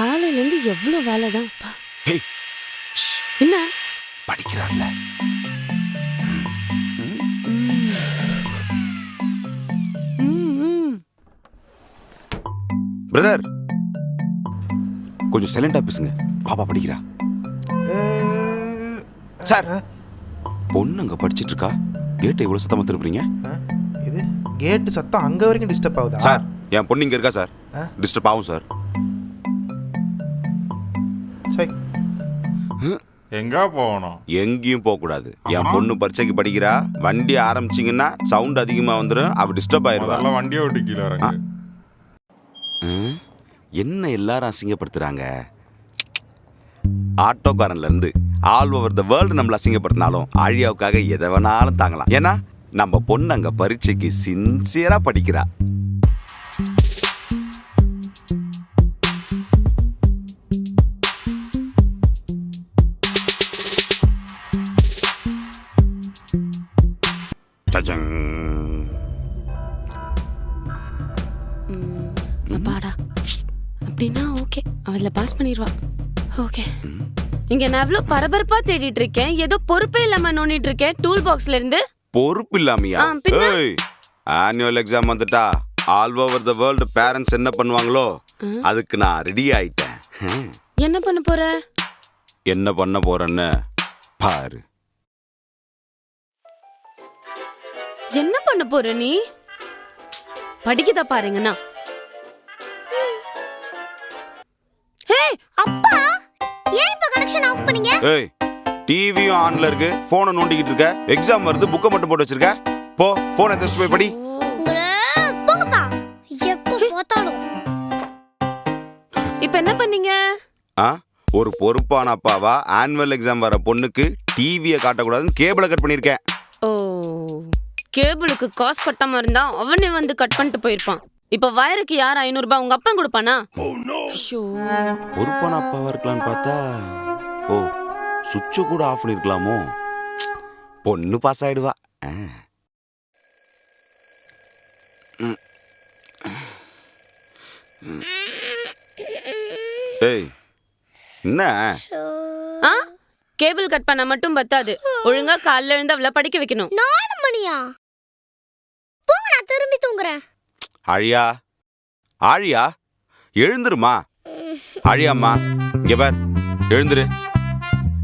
காலையில இருந்து எவ்வளவு வேலை தான் என்ன? படிக்கிறாள்ல பிரதர். கொஞ்சம் சைலண்டா பேசுங்க. பாப்பா படிக்கிறா. சார் பொண்ணு அங்க படிச்சிட்டு இருக்கா கேட்டை இவ்வளவு சத்தமா திருப்புறீங்க? ஆ, இது கேட்டு சத்தம் அங்க வரைக்கும் டிஸ்டர்ப் ஆகுதா? சார் என் பொண்ணு இங்க இருக்கா சார்? ஆ? டிஸ்டர்ப் ஆகும் சார். சரி. எங்க போகணும்? எங்கேயும் போக கூடாது. என் பொண்ணு பரீட்சைக்கு படிக்கிறா. வண்டி ஆரம்பிச்சீங்கன்னா சவுண்ட் அதிகமா வந்துடும் அவ டிஸ்டர்ப் முதல்ல வண்டியை விட்டு கீழே இறங்கு ம்? என்ன எல்லாரும் அசிங்கப்படுத்துறாங்க? ஆட்டோக்காரன்ல இருந்து ஆல் ஓவர் த வேர்ல்டு நம்மள அசிங்கப்படுத்தினாலும் ஆழியாவுக்காக எதை வேணாலும் தாங்கலாம். ஏன்னா நம்ம பொண்ணு அங்க பரீட்சைக்கு சின்சியரா படிக்கிறா. சஜங். அப்பாடா. அப்படின்னா ஓகே. அவள பாஸ் பண்ணிடுவா. ஓகே. இங்க நான் எவ்வளவு பரபரப்பா தேடிட்டு இருக்கேன் ஏதோ பொறுப்பே இல்லாம நோண்டிட்டு இருக்கேன் டூல் பாக்ஸ்ல இருந்து பொறுப்பு இல்லாமையா? ஆ, பின்ன? ஏய் ஆனுவல் எக்ஸாம் வந்துட்டா. All over the world parents என்ன பண்ணுவாங்களோ அதுக்கு நான் ரெடி ஆயிட்டேன். என்ன பண்ண போற? என்ன பண்ண போறேன்னு பாரு. என்ன பண்ண போற நீ? படிக்கதா பாருங்கண்ணா ஹே அப்பா! ஏன் இப்ப கனெக்ஷன் ஆஃப் பண்ணீங்க? ஏய் டிவியும் ஆன்ல இருக்கு போனை நோண்டிக்கிட்டு இருக்க. எக்ஸாம் வருது புக்கை மட்டும் போட்டு வச்சிருக்க. போ போனை எடுத்து போய் படி. உங்கள போங்கப்பா. எப்ப பார்த்தாலும். இப்ப என்ன பண்ணீங்க? ஆ ஒரு பொறுப்பான அப்பாவா ஆனுவல் எக்ஸாம் வர பொண்ணுக்கு டிவியை காட்டக்கூடாதுன்னு கேபிளை கட் பண்ணியிருக்கேன். கேபிளுக்கு காசு கட்டாம இருந்தா அவனே வந்து கட் பண்ணிட்டு போயிருப்பான். இப்ப வயருக்கு யார் ஐநூறு ரூபாய் உங்க அப்பா கொடுப்பானா? ஷோ பொறுப்பான அப்பாவா இருக்கலாம்னு பார்த்தா ஓ சுவிட்சை கூட ஆஃப் பண்ணிருக்கலாமோ பொண்ணு பாஸ் ஆயிடுவா. ஏய் என்ன? ஆ? கேபிள் கட் பண்ணா மட்டும் பத்தாது. ஒழுங்கா காலைல எழுந்து அவளை படிக்க வைக்கணும். நாலு மணியா? திரும்பி தூங்குறேன். ஆழியா ஆழியா எழுந்துருமா? ஆழியாம்மா இங்க பார் எழுந்துரு.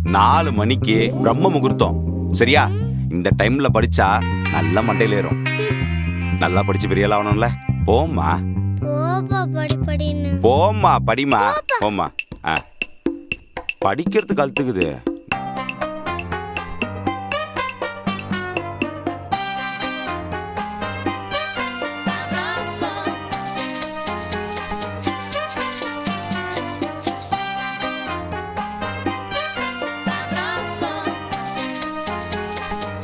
நாலு மணிக்கு பிரம்ம முகூர்த்தம் சரியா? இந்த டைம்ல படிச்சா நல்ல மண்டையில ஏறும். நல்லா படிச்சு பெரிய ஆகணும்ல. போம்மா. போம்மா படிமா போம்மா. படிக்கிறதுக்கு அழுத்துக்குது.